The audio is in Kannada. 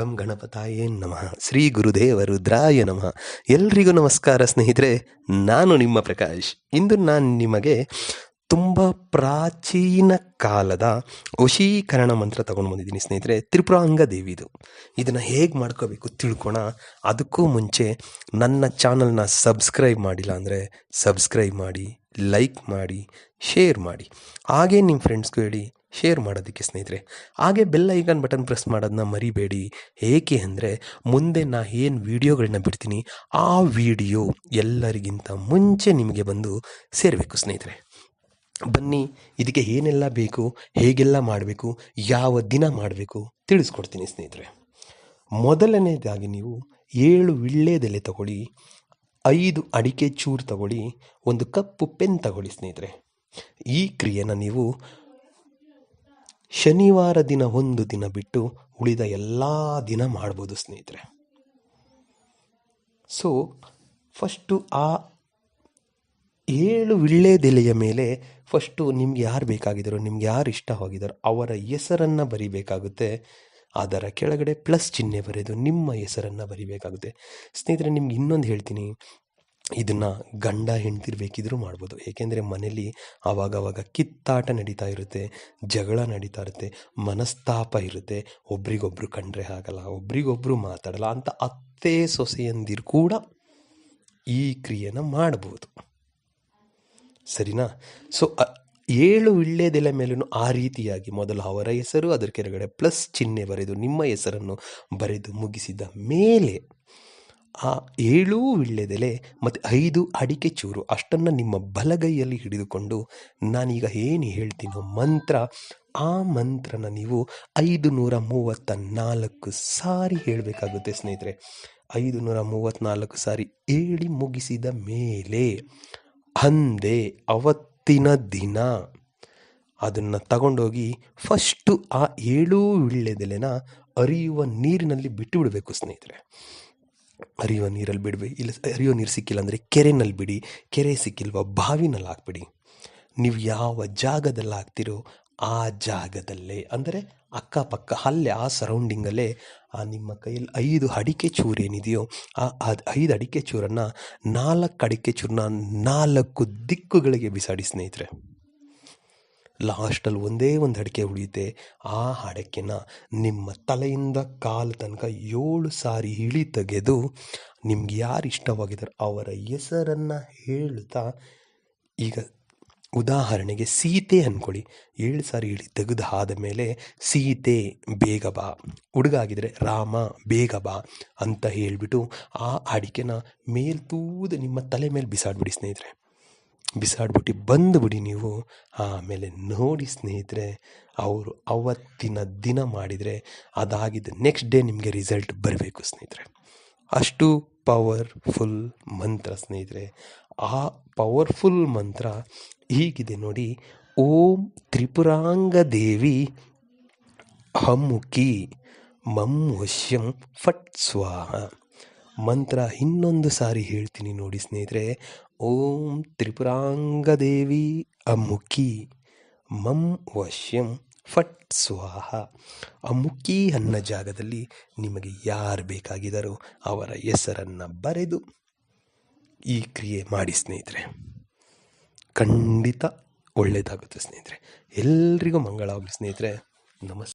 ಗಂ ಗಣಪತಾಯೇ ನಮಃ. ಶ್ರೀ ಗುರುದೇವ ರುದ್ರಾಯ ನಮಃ. ಎಲ್ರಿಗೂ ನಮಸ್ಕಾರ ಸ್ನೇಹಿತರೆ, ನಾನು ನಿಮ್ಮ ಪ್ರಕಾಶ್. ಇಂದು ನಾನು ನಿಮಗೆ ತುಂಬ ಪ್ರಾಚೀನ ಕಾಲದ ವಶೀಕರಣ ಮಂತ್ರ ತಗೊಂಡು ಬಂದಿದ್ದೀನಿ ಸ್ನೇಹಿತರೆ, ತ್ರಿಪುರಾಂಗ ದೇವಿದು. ಇದನ್ನು ಹೇಗೆ ಮಾಡ್ಕೋಬೇಕು ತಿಳ್ಕೊಣ. ಅದಕ್ಕೂ ಮುಂಚೆ ನನ್ನ ಚಾನಲ್ನ ಸಬ್ಸ್ಕ್ರೈಬ್ ಮಾಡಿಲ್ಲ ಅಂದರೆ ಸಬ್ಸ್ಕ್ರೈಬ್ ಮಾಡಿ, ಲೈಕ್ ಮಾಡಿ, ಶೇರ್ ಮಾಡಿ. ಹಾಗೇ ನಿಮ್ಮ ಫ್ರೆಂಡ್ಸ್ಗೂ ಹೇಳಿ ಶೇರ್ ಮಾಡೋದಕ್ಕೆ ಸ್ನೇಹಿತರೆ. ಹಾಗೆ ಬೆಲ್ ಐಕಾನ್ ಬಟನ್ ಪ್ರೆಸ್ ಮಾಡೋದನ್ನ ಮರಿಬೇಡಿ. ಏಕೆ ಅಂದರೆ ಮುಂದೆ ನಾ ಏನು ವೀಡಿಯೋಗಳನ್ನ ಬಿಡ್ತೀನಿ ಆ ವಿಡಿಯೋ ಎಲ್ಲರಿಗಿಂತ ಮುಂಚೆ ನಿಮಗೆ ಬಂದು ಸೇರಬೇಕು ಸ್ನೇಹಿತರೆ. ಬನ್ನಿ ಇದಕ್ಕೆ ಏನೆಲ್ಲ ಬೇಕು, ಹೇಗೆಲ್ಲ ಮಾಡಬೇಕು, ಯಾವ ದಿನ ಮಾಡಬೇಕು ತಿಳಿಸ್ಕೊಡ್ತೀನಿ ಸ್ನೇಹಿತರೆ. ಮೊದಲನೇದಾಗಿ ನೀವು ಏಳು ವಿಳ್ಳೆದೆಲೆ ತಗೊಳ್ಳಿ, ಐದು ಅಡಿಕೆ ಚೂರು ತಗೊಳ್ಳಿ, ಒಂದು ಕಪ್ಪು ಪೆನ್ ತಗೊಳ್ಳಿ ಸ್ನೇಹಿತರೆ. ಈ ಕ್ರಿಯೆನ ನೀವು ಶನಿವಾರ ದಿನ ಒಂದು ದಿನ ಬಿಟ್ಟು ಉಳಿದ ಎಲ್ಲ ದಿನ ಮಾಡ್ಬೋದು ಸ್ನೇಹಿತರೆ. ಸೊ ಫಸ್ಟು ಆ ಏಳು ವಿಳ್ಳೆದೆಲೆಯ ಮೇಲೆ ಫಸ್ಟು ನಿಮ್ಗೆ ಯಾರು ಬೇಕಾಗಿದ್ದಾರೋ, ನಿಮ್ಗೆ ಯಾರು ಇಷ್ಟವಾಗಿದ್ದಾರೋ ಅವರ ಹೆಸರನ್ನು ಬರಿಬೇಕಾಗುತ್ತೆ. ಅದರ ಕೆಳಗಡೆ ಪ್ಲಸ್ ಚಿಹ್ನೆ ಬರೆದು ನಿಮ್ಮ ಹೆಸರನ್ನು ಬರಿಬೇಕಾಗುತ್ತೆ. ಸ್ನೇಹಿತರೆ, ನಿಮ್ಗೆ ಇನ್ನೊಂದು ಹೇಳ್ತೀನಿ. ಇದನ್ನು ಗಂಡ ಹೆಂಡ್ತಿರು ಬೇಕಿದ್ದರೂ ಮಾಡ್ಬೋದು. ಏಕೆಂದರೆ ಮನೇಲಿ ಆವಾಗವಾಗ ಕಿತ್ತಾಟ ನಡೀತಾ ಇರುತ್ತೆ, ಜಗಳ ನಡೀತಾ ಇರುತ್ತೆ, ಮನಸ್ತಾಪ ಇರುತ್ತೆ. ಒಬ್ರಿಗೊಬ್ರು ಕಂಡ್ರೆ ಆಗಲ್ಲ ಒಬ್ರಿಗೊಬ್ರು ಮಾತಾಡಲ್ಲ ಅಂತ ಅತ್ತೆ ಸೊಸೆಯಂದಿರು ಕೂಡ ಈ ಕ್ರಿಯೆನ ಮಾಡ್ಬೋದು. ಸರಿನಾ? ಸೊ ಏಳು ವಿಳ್ಳೆದೆಲೆ ಮೇಲೂ ಆ ರೀತಿಯಾಗಿ ಮೊದಲು ಅವರ ಹೆಸರು, ಅದರ ಕೆಳಗಡೆ ಪ್ಲಸ್ ಚಿಹ್ನೆ ಬರೆದು, ನಿಮ್ಮ ಹೆಸರನ್ನು ಬರೆದು ಮುಗಿಸಿದ ಮೇಲೆ ಆ ಏಳು ವಿಳ್ಳೆದೆಲೆ ಮತ್ತು ಐದು ಅಡಿಕೆ ಚೂರು ಅಷ್ಟನ್ನು ನಿಮ್ಮ ಬಲಗೈಯಲ್ಲಿ ಹಿಡಿದುಕೊಂಡು ನಾನೀಗ ಏನು ಹೇಳ್ತೀನೋ ಮಂತ್ರ, ಆ ಮಂತ್ರನ ನೀವು ಐದು ನೂರ ಮೂವತ್ತ ನಾಲ್ಕು ಸಾರಿ ಹೇಳಬೇಕಾಗುತ್ತೆ ಸ್ನೇಹಿತರೆ. ಐದು ನೂರ ಮೂವತ್ತ್ನಾಲ್ಕು ಸಾರಿ ಹೇಳಿ ಮುಗಿಸಿದ ಮೇಲೆ ಅಂದೆ ಅವತ್ತಿನ ದಿನ ಅದನ್ನು ತಗೊಂಡೋಗಿ ಫಸ್ಟು ಆ ಏಳು ವಿಳ್ಳೆದೆಲೆನ ಅರಿಯುವ ನೀರಿನಲ್ಲಿ ಬಿಟ್ಟು ಬಿಡಬೇಕು ಸ್ನೇಹಿತರೆ. ಹರಿಯುವ ನೀರಲ್ಲಿ ಬಿಡಬೇಕು ಇಲ್ಲ ಹರಿಯೋ ನೀರು ಸಿಕ್ಕಿಲ್ಲ ಅಂದರೆ ಕೆರೆನಲ್ಲಿ ಬಿಡಿ. ಕೆರೆ ಸಿಕ್ಕಿಲ್ವ? ಬಾವಿನಲ್ಲಿ ಹಾಕ್ಬಿಡಿ. ನೀವು ಯಾವ ಜಾಗದಲ್ಲಿ ಹಾಕ್ತಿರೋ ಆ ಜಾಗದಲ್ಲೇ. ಅಂದರೆ ಅಕ್ಕಪಕ್ಕ, ಅಲ್ಲೇ, ಆ ಸರೌಂಡಿಂಗಲ್ಲೇ ಆ ನಿಮ್ಮ ಕೈಯಲ್ಲಿ ಐದು ಅಡಿಕೆ ಚೂರು ಏನಿದೆಯೋ ಆ ಐದು ಅಡಿಕೆ ಚೂರನ್ನು ನಾಲ್ಕು ಅಡಿಕೆ ಚೂರನ್ನ ನಾಲ್ಕು ದಿಕ್ಕುಗಳಿಗೆ ಬಿಸಾಡಿ ಸ್ನೇಹಿತರೆ. ಲಾಸ್ಟಲ್ಲಿ ಒಂದೇ ಒಂದು ಅಡಿಕೆ ಉಳಿಯುತ್ತೆ. ಆ ಅಡಿಕೆನ ನಿಮ್ಮ ತಲೆಯಿಂದ ಕಾಲು ತನಕ ಏಳು ಸಾರಿ ಇಳಿ ತೆಗೆದು ನಿಮ್ಗೆ ಯಾರು ಇಷ್ಟವಾಗಿದ್ದಾರೆ ಅವರ ಹೆಸರನ್ನು ಹೇಳ್ತಾ ಈಗ ಉದಾಹರಣೆಗೆ ಸೀತೆ ಅಂದ್ಕೊಳ್ಳಿ ಏಳು ಸಾರಿ ಇಳಿ ತೆಗೆದು ಆದ ಮೇಲೆ ಸೀತೆ ಬೇಗ ಬಾ. ಹುಡುಗ ಆಗಿದ್ರೆ ರಾಮ ಬೇಗ ಬಾ ಅಂತ ಹೇಳಿಬಿಟ್ಟು ಆ ಅಡಿಕೆನ ಮೇಲ್ತೂದ ನಿಮ್ಮ ತಲೆ ಮೇಲೆ ಬಿಸಾಡ್ಬಿಡಿ ಸ್ನೇಹಿತರೆ. ಬಿಸಾಡ್ಬಿಟ್ಟು ಬಂದುಬಿಡಿ ನೀವು. ಆಮೇಲೆ ನೋಡಿ ಸ್ನೇಹಿತರೆ, ಅವರು ಅವತ್ತಿನ ದಿನ ಮಾಡಿದರೆ ಅದಾಗಿದ್ದ ನೆಕ್ಸ್ಟ್ ಡೇ ನಿಮಗೆ ರಿಸಲ್ಟ್ ಬರಬೇಕು ಸ್ನೇಹಿತರೆ. ಅಷ್ಟು ಪವರ್ಫುಲ್ ಮಂತ್ರ ಸ್ನೇಹಿತರೆ. ಆ ಪವರ್ಫುಲ್ ಮಂತ್ರ ಹೀಗಿದೆ ನೋಡಿ, ಓಂ ತ್ರಿಪುರಾಂಗ ದೇವಿ ಹಮ್ಮುಖಿ ಮಮ್ ವಶ್ಯಂ ಫಟ್ ಸ್ವಾಹ. ಮಂತ್ರ ಇನ್ನೊಂದು ಸಾರಿ ಹೇಳ್ತೀನಿ ನೋಡಿ ಸ್ನೇಹಿತರೆ ಓಂ ತ್ರಿಪುರಾಂಗದೇವಿ ಅಮುಖಿ ಮಂ ವಶ್ಯಂ ಫಟ್ ಸ್ವಾಹ ಅಮುಖಿ ಅನ್ನೋ ಜಾಗದಲ್ಲಿ ನಿಮಗೆ ಯಾರು ಬೇಕಾಗಿದ್ದರೂ ಅವರ ಹೆಸರನ್ನು ಬರೆದು ಈ ಕ್ರಿಯೆ ಮಾಡಿ ಸ್ನೇಹಿತರೆ. ಖಂಡಿತ ಒಳ್ಳೆಯದಾಗುತ್ತೆ ಸ್ನೇಹಿತರೆ. ಎಲ್ರಿಗೂ ಮಂಗಳವಾಗಲಿ ಸ್ನೇಹಿತರೆ. ನಮಸ್ತೆ